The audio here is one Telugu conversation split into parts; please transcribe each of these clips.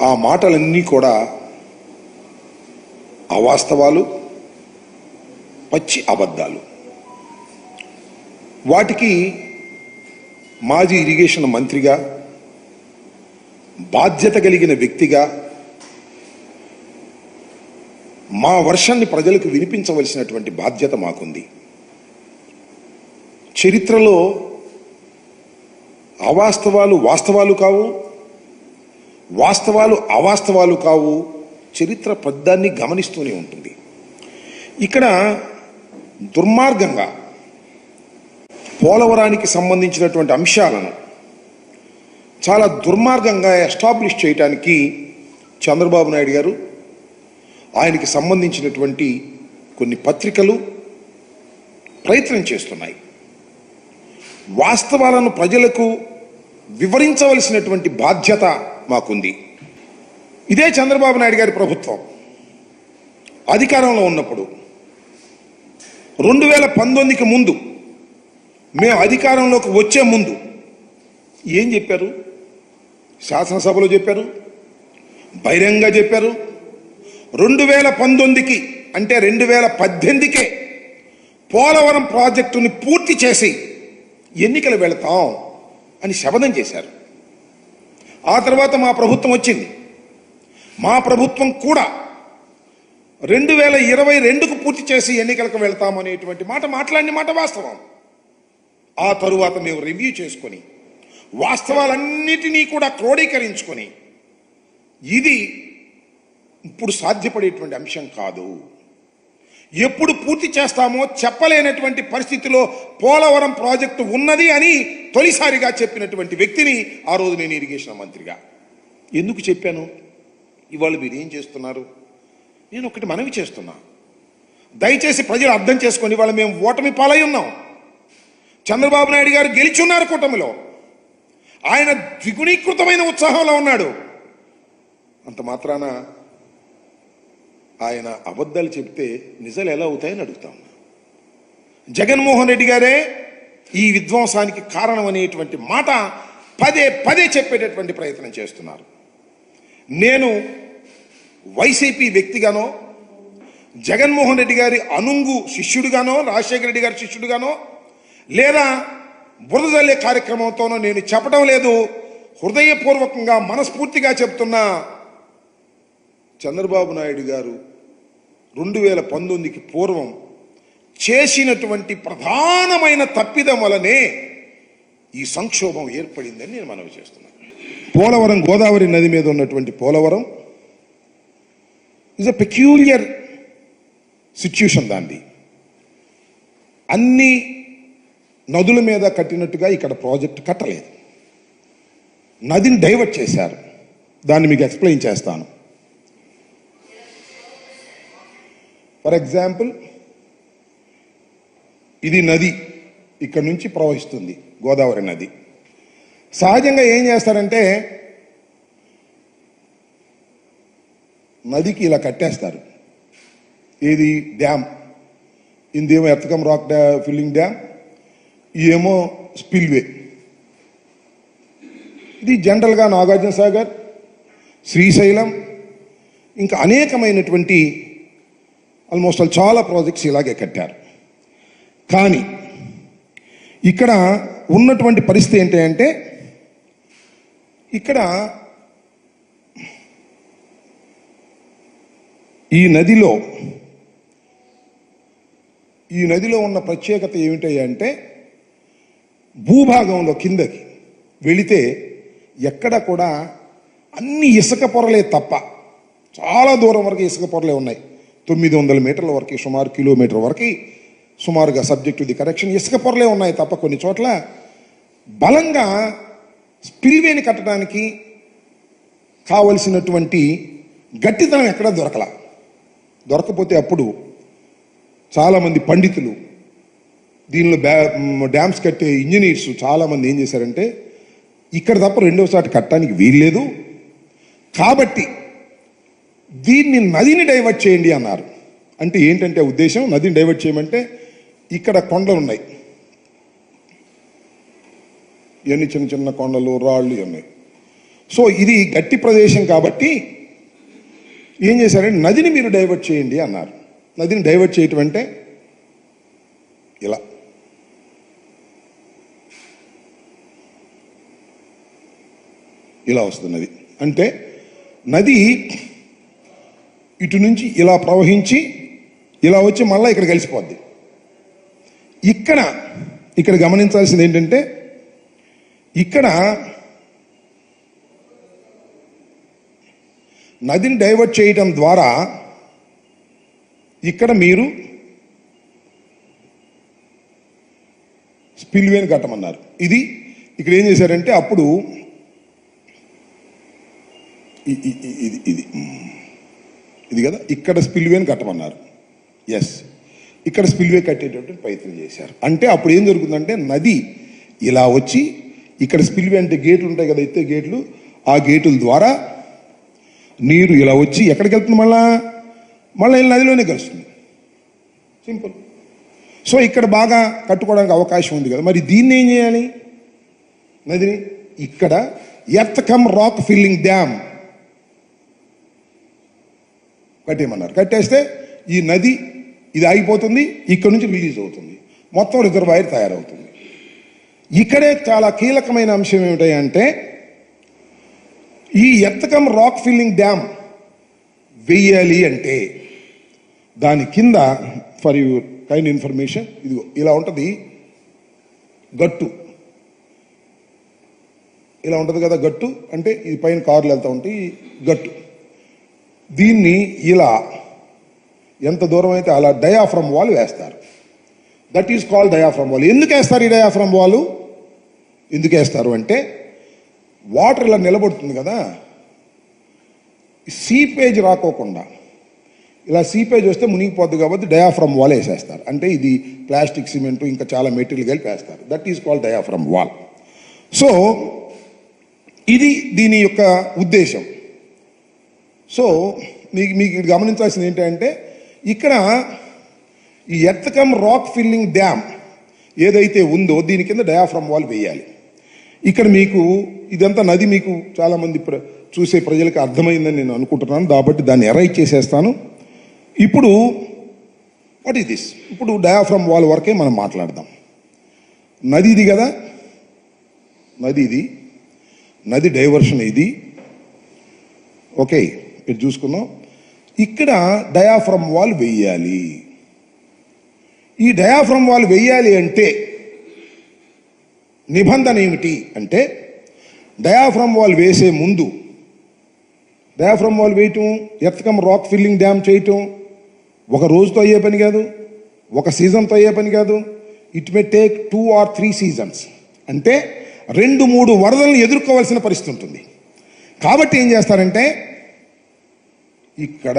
ఆ మాటలన్నీ కూడా అవాస్తవాలు పచ్చి అబద్ధాలు. వాటికి మాజీ ఇరిగేషన్ మంత్రిగా బాధ్యత కలిగిన వ్యక్తిగా మా వర్షాన్ని ప్రజలకు వినిపించవలసినటువంటి బాధ్యత మాకుంది. చరిత్రలో అవాస్తవాలు వాస్తవాలు కావు. వాస్తవాలు అవాస్తవాలు కావు. చరిత్ర పద్దాన్ని గమనిస్తూనే ఉంటుంది. ఇక్కడ దుర్మార్గంగా పోలవరానికి సంబంధించినటువంటి అంశాలను చాలా దుర్మార్గంగా ఎస్టాబ్లిష్ చేయడానికి చంద్రబాబు నాయుడు గారు ఆయనకి సంబంధించినటువంటి కొన్ని పత్రికలు ప్రయత్నం చేస్తున్నాయి. వాస్తవాలను ప్రజలకు వివరించవలసినటువంటి బాధ్యత మాకుంది. ఇదే చంద్రబాబు నాయుడు గారి ప్రభుత్వం. అధికారంలో ఉన్నప్పుడు రెండు వేల పంతొమ్మిదికి ముందు మేము అధికారంలోకి వచ్చే ముందు ఏం చెప్పారు? శాసనసభలో చెప్పారు బహిరంగ చెప్పారు. రెండు వేల పంతొమ్మిదికి అంటే రెండు వేల పద్దెనిమిదికే పోలవరం ప్రాజెక్టుని పూర్తి చేసి ఎన్నికలు వెళతాం అని శపథం చేశారు. ఆ తర్వాత మా ప్రభుత్వం వచ్చింది. మా ప్రభుత్వం కూడా రెండు వేల ఇరవై రెండుకు పూర్తి చేసి ఎన్నికలకు వెళ్తామనేటువంటి మాట మాట్లాడిన మాట వాస్తవం. ఆ తరువాత మేము రివ్యూ చేసుకొని వాస్తవాలన్నిటినీ కూడా క్రోడీకరించుకొని ఇది ఇప్పుడు సాధ్యపడేటువంటి అంశం కాదు. ఎప్పుడు పూర్తి చేస్తామో చెప్పలేనటువంటి పరిస్థితిలో పోలవరం ప్రాజెక్టు ఉన్నది అని తొలిసారిగా చెప్పినటువంటి వ్యక్తిని ఆ రోజు నేను ఇరిగేషన్ మంత్రిగా. ఎందుకు చెప్పాను? ఇవాళ మీరు ఏం చేస్తున్నారు? నేను ఒకటి మనవి చేస్తున్నా. దయచేసి ప్రజలు అర్థం చేసుకొని ఇవాళ మేము ఓటమి పాలై ఉన్నాం. చంద్రబాబు నాయుడు గారు గెలిచున్నారు కూటమిలో. ఆయన ద్విగుణీకృతమైన ఉత్సాహంలో ఉన్నాడు. అంత మాత్రాన ఆయన అబద్ధాలు చెప్తే నిజాలు ఎలా అవుతాయని అడుగుతాం. జగన్మోహన్ రెడ్డి గారే ఈ విధ్వంసానికి కారణం అనేటువంటి మాట పదే పదే చెప్పేటటువంటి ప్రయత్నం చేస్తున్నారు. నేను వైసీపీ వ్యక్తిగానో జగన్మోహన్ రెడ్డి గారి అనుంగు శిష్యుడిగానో రాజశేఖర రెడ్డి గారి శిష్యుడిగానో లేదా బురదల్లే కార్యక్రమంతోనో నేను చెప్పడం లేదు. హృదయపూర్వకంగా మనస్ఫూర్తిగా చెప్తున్నా చంద్రబాబు నాయుడు గారు రెండు వేల పంతొమ్మిదికి పూర్వం చేసినటువంటి ప్రధానమైన తప్పిదం వలనే ఈ సంక్షోభం ఏర్పడిందని నేను మనవి చేస్తున్నాను. పోలవరం గోదావరి నది మీద ఉన్నటువంటి Polavaram is a peculiar situation దాన్ని అన్ని నదుల మీద కట్టినట్టుగా ఇక్కడ ప్రాజెక్ట్ కట్టలేదు. నదిని డైవర్ట్ చేశారు. దాన్ని మీకు ఎక్స్ప్లెయిన్ చేస్తాను. ఫర్ ఎగ్జాంపుల్ ఇది నది ఇక్కడ నుంచి ప్రవహిస్తుంది గోదావరి నది. సహజంగా ఏం చేస్తారంటే నదికి ఇలా కట్టేస్తారు. ఏది? డ్యామ్. ఇందేమో ఎత్తకం రాక్ డ్యా ఫిల్లింగ్ డ్యామ్ ఇదేమో స్పిల్వే. ఇది జనరల్గా నాగార్జున సాగర్ శ్రీశైలం ఇంకా అనేకమైనటువంటి ఆల్మోస్ట్ ఆల్ చాలా ప్రాజెక్ట్స్ ఇలాగే కట్టారు. కానీ ఇక్కడ ఉన్నటువంటి పరిస్థితి ఏంటి అంటే ఇక్కడ ఈ నదిలో ఈ నదిలో ఉన్న ప్రత్యేకత ఏమిటి అంటే భూభాగంలో కిందకి వెళితే ఎక్కడ కూడా అన్ని ఇసుక పొరలే తప్ప చాలా దూరం వరకు ఇసుక పొరలే ఉన్నాయి. తొమ్మిది వందల మీటర్ల వరకు సుమారు కిలోమీటర్ వరకు సుమారుగా సబ్జెక్ట్ ది కరెక్షన్ ఇసుక పొరలే ఉన్నాయి తప్ప కొన్ని చోట్ల. బలంగా స్పిల్వేని కట్టడానికి కావలసినటువంటి గట్టితనం ఎక్కడా దొరకల. దొరకపోతే అప్పుడు చాలామంది పండితులు దీనిలో బ్యా డ్యామ్స్ కట్టే ఇంజనీర్స్ చాలామంది ఏం చేశారంటే ఇక్కడ తప్ప రెండోసారి కట్టడానికి వీల్లేదు. కాబట్టి దీన్ని నదిని డైవర్ట్ చేయండి అన్నారు. అంటే ఏంటంటే ఉద్దేశం? నదిని డైవర్ట్ చేయమంటే ఇక్కడ కొండలు ఉన్నాయి. ఇవన్నీ చిన్న చిన్న కొండలు రాళ్ళు ఇవి ఉన్నాయి. సో ఇది గట్టి ప్రదేశం కాబట్టి ఏం చేశారంటే నదిని మీరు డైవర్ట్ చేయండి అన్నారు. నదిని డైవర్ట్ చేయటం అంటే ఇలా. ఇలా వస్తుంది నది. అంటే నది ఇటు నుంచి ఇలా ప్రవహించి ఇలా వచ్చి మళ్ళీ ఇక్కడ కలిసిపోద్ది. ఇక్కడ ఇక్కడ గమనించాల్సింది ఏంటంటే ఇక్కడ నదిని డైవర్ట్ చేయటం ద్వారా ఇక్కడ మీరు స్పిల్వేని కట్టమన్నారు. ఇది ఇక్కడ ఏం చేశారంటే అప్పుడు ఇది ఇది ఇది కదా? ఇక్కడ స్పిల్వేని కట్టమన్నారు. ఎస్ ఇక్కడ స్పిల్వే కట్టేటట్టు ప్రయత్నం చేశారు. అంటే అప్పుడు ఏం జరుగుతుందంటే నది ఇలా వచ్చి ఇక్కడ స్పిల్వే అంటే గేట్లు ఉంటాయి కదా ఎత్తే గేట్లు ఆ గేటుల ద్వారా నీరు ఇలా వచ్చి ఎక్కడికి వెళ్తుంది మళ్ళా? మళ్ళీ నదిలోనే కలుస్తుంది. సింపుల్ సో ఇక్కడ బాగా కట్టుకోవడానికి అవకాశం ఉంది కదా. మరి దీన్ని ఏం చేయాలి? నదిని ఇక్కడ earth cum rock filling dam కట్టేయమన్నారు. కట్టేస్తే ఈ నది ఇది ఆగిపోతుంది ఇక్కడ నుంచి రిలీజ్ అవుతుంది. మొత్తం రిజర్వాయర్ తయారవుతుంది. ఇక్కడే చాలా కీలకమైన అంశం ఏమిటంటే ఈ ఎత్తకం రాక్ ఫిల్లింగ్ డ్యామ్ వెయ్యాలి అంటే దాని కింద ఫర్ యువర్ కైండ్ ఇన్ఫర్మేషన్ ఇదిగో ఇలా ఉంటుంది గట్టు. ఇలా ఉంటుంది కదా గట్టు అంటే ఇది పైన కార్లు వెళ్తూ ఉంటాయి గట్టు. దీన్ని ఇలా ఎంత దూరం అయితే అలా డయాఫ్రమ్ వాల్ వేస్తారు. That is called diaphragm wall ఎందుకు వేస్తారు ఈ డయాఫ్రమ్ వాల్ ఎందుకు వేస్తారు అంటే వాటర్ ఇలా నిలబడుతుంది కదా. సీపేజ్ రాకోకుండా. ఇలా సీపేజ్ వస్తే మునిగిపోద్ది కాబట్టి డయాఫ్రమ్ వాల్ వేసేస్తారు. అంటే ఇది ప్లాస్టిక్ సిమెంట్ ఇంకా చాలా మెటీరియల్ కలిపి వేస్తారు. That is called diaphragm wall so ఇది దీని యొక్క ఉద్దేశం. సో మీకు మీకు గమనించాల్సింది ఏంటంటే ఇక్కడ ఈ ఎత్తకం రాక్ ఫిల్లింగ్ డ్యామ్ ఏదైతే ఉందో దీని కింద డయాఫ్రమ్ వాల్ వేయాలి. ఇక్కడ మీకు ఇదంతా నది మీకు చాలామంది ప్ర- చూసే ప్రజలకు అర్థమైందని నేను అనుకుంటున్నాను. కాబట్టి దాన్ని ఎరైట్ చేసేస్తాను. ఇప్పుడు వాట్ ఈస్ దిస్ ఇప్పుడు డయాఫ్రమ్ వాల్ వరకే మనం మాట్లాడదాం. నది ఇది కదా? నది ఇది నది డైవర్షన్ ఇది. ఓకే. ఇది చూసుకున్నాం. ఇక్కడ డయాఫ్రమ్ వాల్ వెయ్యాలి. ఈ డయాఫ్రమ్ వాల్ వెయ్యాలి అంటే నిబంధన ఏమిటి అంటే డయాఫ్రమ్ వాల్ వేసే ముందు డయాఫ్రమ్ వాల్ వేయటం ఎత్తకం రాక్ ఫిల్లింగ్ డ్యామ్ చేయటం ఒక రోజుతో అయ్యే పని కాదు ఒక సీజన్తో అయ్యే పని కాదు. It may take two or three seasons. అంటే రెండు మూడు వరదలను ఎదుర్కోవాల్సిన పరిస్థితి ఉంటుంది. కాబట్టి ఏం చేస్తారంటే ఇక్కడ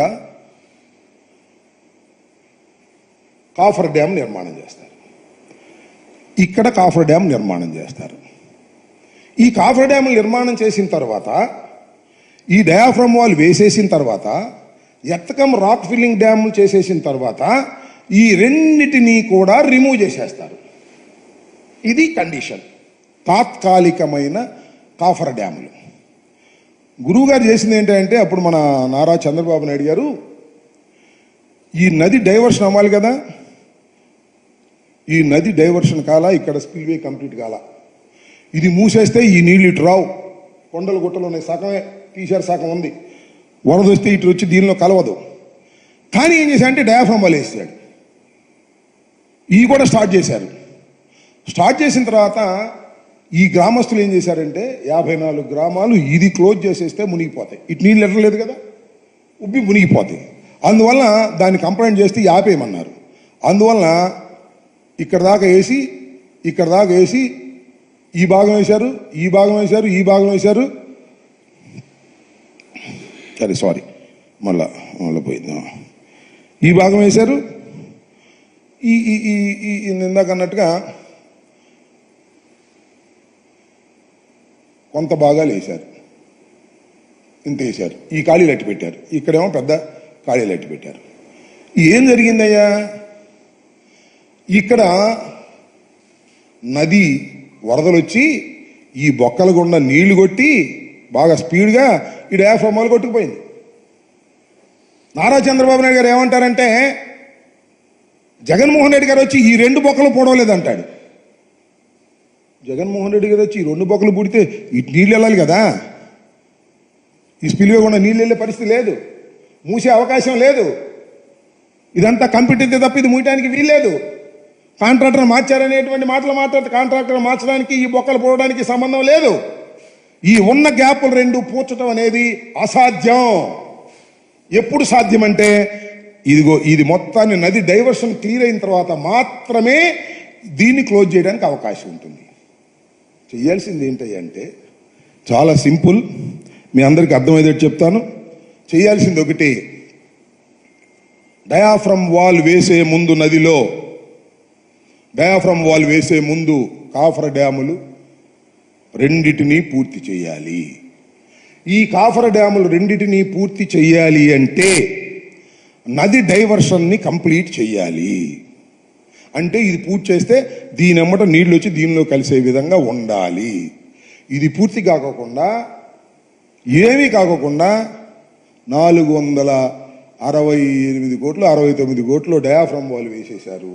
కాఫర్ డ్యామ్ నిర్మాణం చేస్తారు. ఇక్కడ కాఫర్ డ్యామ్ నిర్మాణం చేస్తారు. ఈ కాఫర్ డ్యామ్ నిర్మాణం చేసిన తర్వాత ఈ డయాఫ్రమ్ వాల్ వేసేసిన తర్వాత ఎత్తకం రాక్ ఫిల్లింగ్ డ్యామ్ చేసేసిన తర్వాత ఈ రెండిటిని కూడా రిమూవ్ చేసేస్తారు. ఇది కండిషన్. తాత్కాలికమైన కాఫర్ డ్యాములు. గురువుగారు చేసింది ఏంటంటే అప్పుడు మన నారా చంద్రబాబు నాయుడు గారు ఈ నది డైవర్షన్ అవ్వాలి కదా ఈ నది డైవర్షన్ కాల ఇక్కడ స్పిల్వే కంప్లీట్ కాల. ఇది మూసేస్తే ఈ నీళ్ళు ఇటు రావు. కొండలు గుట్టలు ఉన్నాయి సగమే తీశారు సగం ఉంది. వరద వస్తే ఇటు వచ్చి దీనిలో కలవదు. కానీ ఏం చేశాడంటే డయాఫ్రమ్ వాళ్ళు వేసాడు. ఇవి కూడా స్టార్ట్ చేశారు. స్టార్ట్ చేసిన తర్వాత ఈ గ్రామస్తులు ఏం చేశారంటే యాభై నాలుగు గ్రామాలు ఇది క్లోజ్ చేసేస్తే మునిగిపోతాయి. ఇటు నీళ్ళు ఎట్టలేదు కదా? ఉబ్బి మునిగిపోతాయి. అందువల్ల దాన్ని కంప్లైంట్ చేస్తే ఆపేయమన్నారు. అందువల్ల ఇక్కడ దాకా వేసి ఇక్కడ దాకా వేసి ఈ భాగం వేశారు ఈ భాగం వేశారు ఈ భాగం వేశారు. సరే సారీ. మళ్ళా మళ్ళీ పోయింది. ఈ భాగం వేశారు. ఈ ఈ ఈ ఈ ఇందాక అన్నట్టుగా కొంత భాగాలు వేశారు. ఇంత వేశారు. ఈ ఖాళీలు అట్టి పెట్టారు. ఇక్కడేమో పెద్ద ఖాళీలు అట్టి పెట్టారు. ఏం జరిగిందయ్యా? ఇక్కడ నది వరదలు వచ్చి ఈ బొక్కల గుండా నీళ్ళు కొట్టి బాగా స్పీడ్గా ఈ డయాఫ్రమ్ కొట్టుకుపోయింది. నారా చంద్రబాబు నాయుడు గారు ఏమంటారంటే జగన్మోహన్ రెడ్డి గారు వచ్చి ఈ రెండు బొక్కలు పొడవలేదంటాడు. జగన్మోహన్ రెడ్డి గారు వచ్చి ఈ రెండు బొక్కలు పుడితే ఇటు నీళ్ళు వెళ్ళాలి కదా? ఈ స్పిల్వే కూడా నీళ్ళు వెళ్ళే పరిస్థితి లేదు. మూసే అవకాశం లేదు. ఇదంతా కంప్యూటర్ తప్ప ఇది మూయటానికి వీల్లేదు కాంట్రాక్టర్ మార్చారనేటువంటి మాటలు మాట్లాడితే కాంట్రాక్టర్ మార్చడానికి ఈ బొక్కలు పోవడానికి సంబంధం లేదు. ఈ ఉన్న గ్యాపులు రెండు పూడ్చడం అనేది అసాధ్యం. ఎప్పుడు సాధ్యమంటే ఇదిగో ఇది మొత్తాన్ని నది డైవర్షన్ క్లియర్ అయిన తర్వాత మాత్రమే దీన్ని క్లోజ్ చేయడానికి అవకాశం ఉంటుంది. చేయాల్సింది ఏంటంటే చాలా సింపుల్. మీ అందరికి అర్థమయ్యేటట్టు చెప్తాను. చేయాల్సింది ఒకటి. డయాఫ్రమ్ వాల్ వేసే ముందు నదిలో డయాఫ్రమ్ వాల్ వేసే ముందు కాఫర డ్యాములు రెండిటిని పూర్తి చేయాలి. ఈ కాఫర డ్యాములు రెండిటిని పూర్తి చేయాలి అంటే నది డైవర్షన్ని కంప్లీట్ చేయాలి. అంటే ఇది పూర్తి చేస్తే దీని అమ్మట నీళ్ళు వచ్చి దీనిలో కలిసే విధంగా ఉండాలి. ఇది పూర్తి కాకోకుండా ఏమీ కాకోకుండా నాలుగు వందల అరవై ఎనిమిది కోట్లు అరవై తొమ్మిది కోట్లు డయాఫ్రమ్ వాళ్ళు వేసేశారు.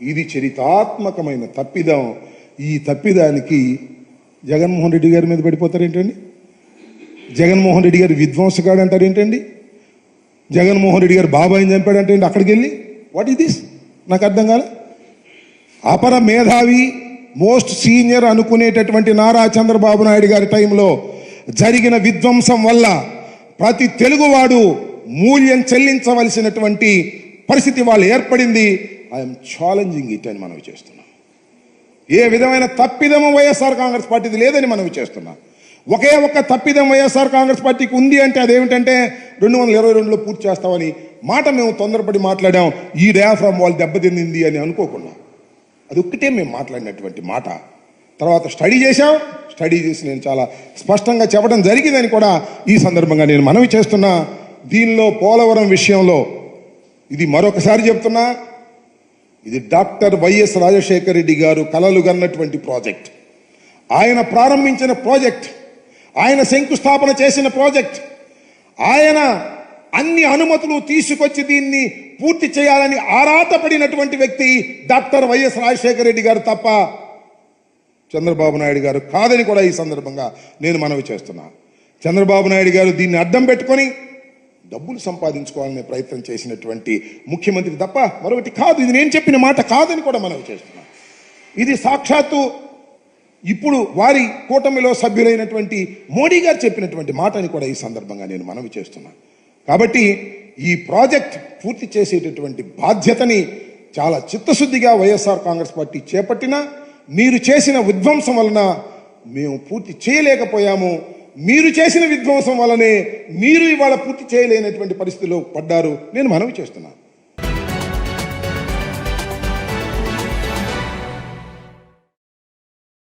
ఇది చరితాత్మకమైన తప్పిదం. ఈ తప్పిదానికి జగన్మోహన్ రెడ్డి గారి మీద పడిపోతారేంటండి? జగన్మోహన్ రెడ్డి గారు విధ్వంసగాడు అంటారు ఏంటండి జగన్మోహన్ రెడ్డి గారు బాబాయిని చంపాడంటే ఏంటి అక్కడికి వెళ్ళి వాట్ ఈస్ దిస్ నాకు అర్థం కాలే. అపర మేధావి మోస్ట్ సీనియర్ అనుకునేటటువంటి నారా చంద్రబాబు నాయుడు గారి టైంలో జరిగిన విధ్వంసం వల్ల ప్రతి తెలుగువాడు మూల్యం చెల్లించవలసినటువంటి పరిస్థితి వాళ్ళు ఏర్పడింది. ఐఎమ్ ఛాలెంజింగ్ ఇట్ అని మనవి చేస్తున్నాం. ఏ విధమైన తప్పిదము వైఎస్ఆర్ కాంగ్రెస్ పార్టీది లేదని మనవి చేస్తున్నాం. ఒకే ఒక్క తప్పిదం వైఎస్ఆర్ కాంగ్రెస్ పార్టీకి ఉంది అంటే అదేమిటంటే రెండు వందల ఇరవై రెండులో పూర్తి చేస్తామని మాట మేము తొందరపడి మాట్లాడాం. ఈ డయాఫ్రామ్ వాళ్ళు దెబ్బతింది అని అనుకోకుండా. అది ఒక్కటే మేము మాట్లాడినటువంటి మాట. తర్వాత స్టడీ చేశాం. స్టడీ చేసి నేను చాలా స్పష్టంగా చెప్పడం జరిగిందని కూడా ఈ సందర్భంగా నేను మనవి చేస్తున్నా. దీనిలో పోలవరం విషయంలో ఇది మరొకసారి చెప్తున్నా. ఇది డాక్టర్ వైఎస్ రాజశేఖర రెడ్డి గారు కలలు కన్నటువంటి ప్రాజెక్ట్. ఆయన ప్రారంభించిన ప్రాజెక్ట్ ఆయన శంకుస్థాపన చేసిన ప్రాజెక్ట్ ఆయన అన్ని అనుమతులు తీసుకొచ్చి దీన్ని పూర్తి చేయాలని ఆరాటపడినటువంటి వ్యక్తి డాక్టర్ వైఎస్ రాజశేఖర రెడ్డి గారు తప్ప చంద్రబాబు నాయుడు గారు కాదని కూడా ఈ సందర్భంగా నేను మనవి చేస్తున్నా. చంద్రబాబు నాయుడు గారు దీన్ని అడ్డం పెట్టుకొని డబ్బులు సంపాదించుకోవాలనే ప్రయత్నం చేసినటువంటి ముఖ్యమంత్రి తప్ప మరొకటి కాదు. ఇది నేను చెప్పిన మాట కాదని కూడా మనవి చేస్తున్నా. ఇది సాక్షాత్తు ఇప్పుడు వారి కూటమిలో సభ్యులైనటువంటి మోడీ గారు చెప్పినటువంటి మాట అని కూడా ఈ సందర్భంగా నేను మనవి చేస్తున్నాను కాబట్టి ఈ ప్రాజెక్ట్ పూర్తి చేసేటటువంటి బాధ్యతని చాలా చిత్తశుద్ధిగా వైఎస్ఆర్ కాంగ్రెస్ పార్టీ చేపట్టినా మీరు చేసిన విధ్వంసం వలన మేము పూర్తి చేయలేకపోయాము. మీరు చేసిన విధ్వంసం వలనే మీరు ఇవాళ పూర్తి చేయలేనటువంటి పరిస్థితిలో పడ్డారు. నేను మనవి చేస్తున్నాను.